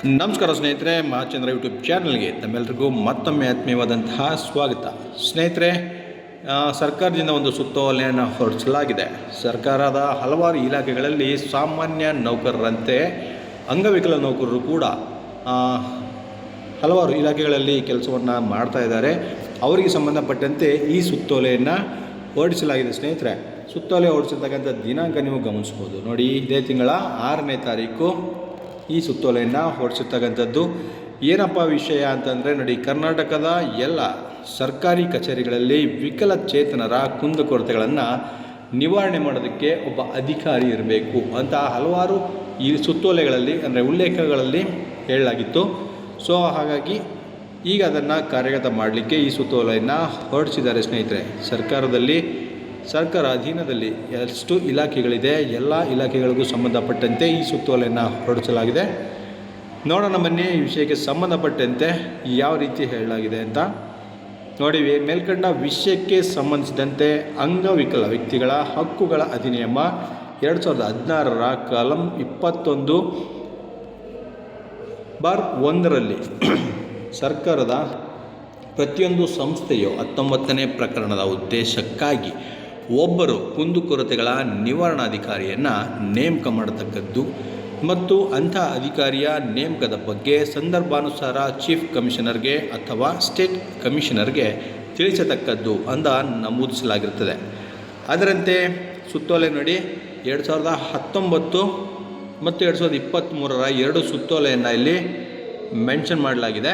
ನಮಸ್ಕಾರ ಸ್ನೇಹಿತರೆ ಮಹಾಚಂದ್ರ ಯೂಟ್ಯೂಬ್ ಚಾನಲ್ಗೆ ತಮ್ಮೆಲ್ಲರಿಗೂ ಮತ್ತೊಮ್ಮೆ ಆತ್ಮೀಯವಾದಂತಹ ಸ್ವಾಗತ. ಸ್ನೇಹಿತರೆ ಸರ್ಕಾರದಿಂದ ಒಂದು ಸುತ್ತೋಲೆಯನ್ನು ಹೊರಡಿಸಲಾಗಿದೆ ಸರ್ಕಾರದ ಹಲವಾರು ಇಲಾಖೆಗಳಲ್ಲಿ ಸಾಮಾನ್ಯ ನೌಕರರಂತೆ ಅಂಗವಿಕಲ ನೌಕರರು ಕೂಡ ಹಲವಾರು ಇಲಾಖೆಗಳಲ್ಲಿ ಕೆಲಸವನ್ನು ಮಾಡ್ತಾ ಇದ್ದಾರೆ. ಅವರಿಗೆ ಸಂಬಂಧಪಟ್ಟಂತೆ ಈ ಸುತ್ತೋಲೆಯನ್ನು ಹೊರಡಿಸಲಾಗಿದೆ ಸ್ನೇಹಿತರೆ. ಸುತ್ತೋಲೆ ಹೊರಡಿಸಿರ್ತಕ್ಕಂಥ ದಿನಾಂಕ ನೀವು ಗಮನಿಸ್ಬೋದು. ನೋಡಿ, ಇದೇ ತಿಂಗಳ ಆರನೇ ತಾರೀಕು ಈ ಸುತ್ತೋಲೆಯನ್ನು ಹೊರಡಿಸಿರ್ತಕ್ಕಂಥದ್ದು ಏನಪ್ಪ ವಿಷಯ ಅಂತಂದರೆ ನೋಡಿ, ಕರ್ನಾಟಕದ ಎಲ್ಲ ಸರ್ಕಾರಿ ಕಚೇರಿಗಳಲ್ಲಿ ವಿಕಲಚೇತನರ ಕುಂದುಕೊರತೆಗಳನ್ನು ನಿವಾರಣೆ ಮಾಡೋದಕ್ಕೆ ಒಬ್ಬ ಅಧಿಕಾರಿ ಇರಬೇಕು ಅಂತ ಹಲವಾರು ಈ ಸುತ್ತೋಲೆಗಳಲ್ಲಿ ಅಂದರೆ ಉಲ್ಲೇಖಗಳಲ್ಲಿ ಹೇಳಲಾಗಿತ್ತು. ಸೊ, ಹಾಗಾಗಿ ಈಗ ಅದನ್ನು ಕಾರ್ಯಗತ ಮಾಡಲಿಕ್ಕೆ ಈ ಸುತ್ತೋಲೆಯನ್ನು ಹೊರಡಿಸಿದ್ದಾರೆ ಸ್ನೇಹಿತರೆ. ಸರ್ಕಾರದಲ್ಲಿ ಸರ್ಕಾರ ಅಧೀನದಲ್ಲಿ ಎಷ್ಟು ಇಲಾಖೆಗಳಿದೆ, ಎಲ್ಲ ಇಲಾಖೆಗಳಿಗೂ ಸಂಬಂಧಪಟ್ಟಂತೆ ಈ ಸುತ್ತೋಲೆಯನ್ನು ಹೊರಡಿಸಲಾಗಿದೆ. ನೋಡೋಣ ಬನ್ನಿ ಈ ವಿಷಯಕ್ಕೆ ಸಂಬಂಧಪಟ್ಟಂತೆ ಯಾವ ರೀತಿ ಹೇಳಲಾಗಿದೆ ಅಂತ. ನೋಡಿ, ಮೇಲ್ಕಂಡ ವಿಷಯಕ್ಕೆ ಸಂಬಂಧಿಸಿದಂತೆ ಅಂಗವಿಕಲ ವ್ಯಕ್ತಿಗಳ ಹಕ್ಕುಗಳ ಅಧಿನಿಯಮ ಎರಡು ಸಾವಿರದ ಹದಿನಾರರ ಕಲಂ ಇಪ್ಪತ್ತೊಂದು ಬಾರ್ ಒಂದರಲ್ಲಿ ಸರ್ಕಾರದ ಪ್ರತಿಯೊಂದು ಸಂಸ್ಥೆಯು ಹತ್ತೊಂಬತ್ತನೇ ಪ್ರಕರಣದ ಉದ್ದೇಶಕ್ಕಾಗಿ ಒಬ್ಬರು ಕುಂದುಕೊರತೆಗಳ ನಿವಾರಣಾಧಿಕಾರಿಯನ್ನು ನೇಮಕ ಮಾಡತಕ್ಕದ್ದು ಮತ್ತು ಅಂಥ ಅಧಿಕಾರಿಯ ನೇಮಕದ ಬಗ್ಗೆ ಸಂದರ್ಭಾನುಸಾರ ಚೀಫ್ ಕಮಿಷನರ್ಗೆ ಅಥವಾ ಸ್ಟೇಟ್ ಕಮಿಷನರ್ಗೆ ತಿಳಿಸತಕ್ಕದ್ದು ಅಂತ ನಮೂದಿಸಲಾಗಿರುತ್ತದೆ. ಅದರಂತೆ ಸುತ್ತೋಲೆ ನೋಡಿ, ಎರಡು ಸಾವಿರದ ಹತ್ತೊಂಬತ್ತು ಮತ್ತು ಎರಡು ಸಾವಿರದ ಇಪ್ಪತ್ತ್ಮೂರರ ಎರಡು ಸುತ್ತೋಲೆಯನ್ನು ಇಲ್ಲಿ ಮೆನ್ಷನ್ ಮಾಡಲಾಗಿದೆ.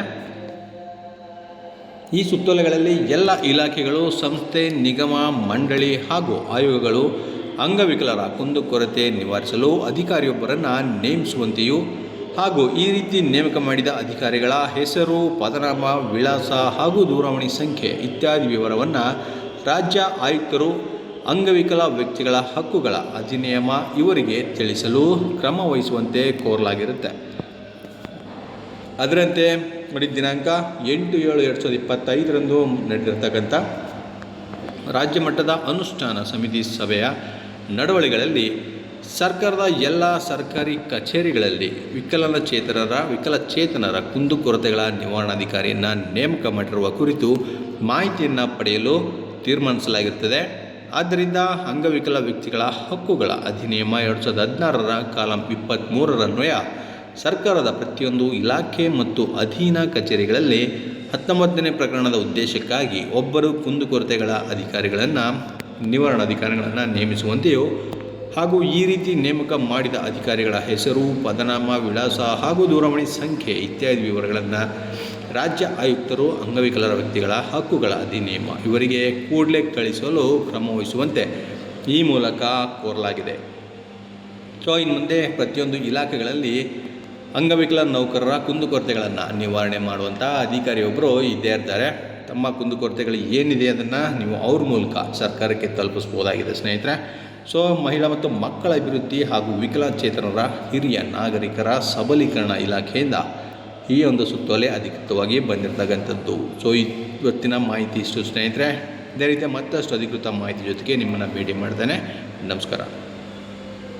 ಈ ಸುತ್ತೋಲೆಗಳಲ್ಲಿ ಎಲ್ಲ ಇಲಾಖೆಗಳು, ಸಂಸ್ಥೆ, ನಿಗಮ, ಮಂಡಳಿ ಹಾಗೂ ಆಯೋಗಗಳು ಅಂಗವಿಕಲರ ಕುಂದುಕೊರತೆ ನಿವಾರಿಸಲು ಅಧಿಕಾರಿಯೊಬ್ಬರನ್ನು ನೇಮಿಸುವಂತೆಯೂ ಹಾಗೂ ಈ ರೀತಿ ನೇಮಕ ಮಾಡಿದ ಅಧಿಕಾರಿಗಳ ಹೆಸರು, ಪದನಾಮ, ವಿಳಾಸ ಹಾಗೂ ದೂರವಾಣಿ ಸಂಖ್ಯೆ ಇತ್ಯಾದಿ ವಿವರವನ್ನು ರಾಜ್ಯ ಆಯುಕ್ತರು, ಅಂಗವಿಕಲ ವ್ಯಕ್ತಿಗಳ ಹಕ್ಕುಗಳ ಅಧಿನಿಯಮ ಇವರಿಗೆ ತಿಳಿಸಲು ಕ್ರಮ ವಹಿಸುವಂತೆ ಕೋರಲಾಗಿರುತ್ತೆ. ಅದರಂತೆ ನೋಡಿ ದಿನಾಂಕ ಎಂಟು ಏಳು ಎರಡು ಸಾವಿರದ ಇಪ್ಪತ್ತೈದರಂದು ನಡೆದಿರ್ತಕ್ಕಂಥ ರಾಜ್ಯ ಮಟ್ಟದ ಅನುಷ್ಠಾನ ಸಮಿತಿ ಸಭೆಯ ನಡವಳಿಗಳಲ್ಲಿ ಸರ್ಕಾರದ ಎಲ್ಲ ಸರ್ಕಾರಿ ಕಚೇರಿಗಳಲ್ಲಿ ವಿಕಲನಚೇತನರ ವಿಕಲಚೇತನರ ಕುಂದುಕೊರತೆಗಳ ನಿವಾರಣಾಧಿಕಾರಿಯನ್ನು ನೇಮಕ ಮಾಡಿರುವ ಕುರಿತು ಮಾಹಿತಿಯನ್ನು ಪಡೆಯಲು ತೀರ್ಮಾನಿಸಲಾಗಿರುತ್ತದೆ ಆದ್ದರಿಂದ ಅಂಗವಿಕಲ ವ್ಯಕ್ತಿಗಳ ಹಕ್ಕುಗಳ ಅಧಿನಿಯಮ ಎರಡು ಸಾವಿರದ ಹದಿನಾರರ ಕಾಲಂ ಇಪ್ಪತ್ತ್ಮೂರರನ್ವಯ ಸರ್ಕಾರದ ಪ್ರತಿಯೊಂದು ಇಲಾಖೆ ಮತ್ತು ಅಧೀನ ಕಚೇರಿಗಳಲ್ಲಿ ಹತ್ತೊಂಬತ್ತನೇ ಪ್ರಕರಣದ ಉದ್ದೇಶಕ್ಕಾಗಿ ಒಬ್ಬರು ಕುಂದುಕೊರತೆಗಳ ಅಧಿಕಾರಿಗಳನ್ನು ನಿವಾರಣಾಧಿಕಾರಿಗಳನ್ನು ನೇಮಿಸುವಂತೆಯೂ ಹಾಗೂ ಈ ರೀತಿ ನೇಮಕ ಮಾಡಿದ ಅಧಿಕಾರಿಗಳ ಹೆಸರು, ಪದನಾಮ, ವಿಳಾಸ ಹಾಗೂ ದೂರವಾಣಿ ಸಂಖ್ಯೆ ಇತ್ಯಾದಿ ವಿವರಗಳನ್ನು ರಾಜ್ಯ ಆಯುಕ್ತರು, ಅಂಗವಿಕಲರ ವ್ಯಕ್ತಿಗಳ ಹಕ್ಕುಗಳ ಅಧಿನಿಯಮ ಇವರಿಗೆ ಕೂಡಲೇ ಕಳಿಸಲು ಕ್ರಮ ವಹಿಸುವಂತೆ ಈ ಮೂಲಕ ಕೋರಲಾಗಿದೆ. ಸೊ ಇನ್ನು ಮುಂದೆ ಪ್ರತಿಯೊಂದು ಇಲಾಖೆಗಳಲ್ಲಿ ಅಂಗವಿಕಲ ನೌಕರರ ಕುಂದುಕೊರತೆಗಳನ್ನು ನಿವಾರಣೆ ಮಾಡುವಂಥ ಅಧಿಕಾರಿಯೊಬ್ಬರು ಇದ್ದೇ ಇರ್ತಾರೆ. ತಮ್ಮ ಕುಂದುಕೊರತೆಗಳು ಏನಿದೆ ಅದನ್ನು ನೀವು ಅವ್ರ ಮೂಲಕ ಸರ್ಕಾರಕ್ಕೆ ತಲುಪಿಸ್ಬೋದಾಗಿದೆ ಸ್ನೇಹಿತರೆ. ಸೊ ಮಹಿಳಾ ಮತ್ತು ಮಕ್ಕಳ ಅಭಿವೃದ್ಧಿ ಹಾಗೂ ವಿಕಲಚೇತನರ ಹಿರಿಯ ನಾಗರಿಕರ ಸಬಲೀಕರಣ ಇಲಾಖೆಯಿಂದ ಈ ಒಂದು ಸುತ್ತೋಲೆ ಅಧಿಕೃತವಾಗಿ ಬಂದಿರತಕ್ಕಂಥದ್ದು. ಸೊ ಇವತ್ತಿನ ಮಾಹಿತಿ ಇಷ್ಟು ಸ್ನೇಹಿತರೆ. ಇದೇ ರೀತಿ ಮತ್ತಷ್ಟು ಅಧಿಕೃತ ಮಾಹಿತಿ ಜೊತೆಗೆ ನಿಮ್ಮನ್ನು ಭೇಟಿ ಮಾಡ್ತೇನೆ. ನಮಸ್ಕಾರ.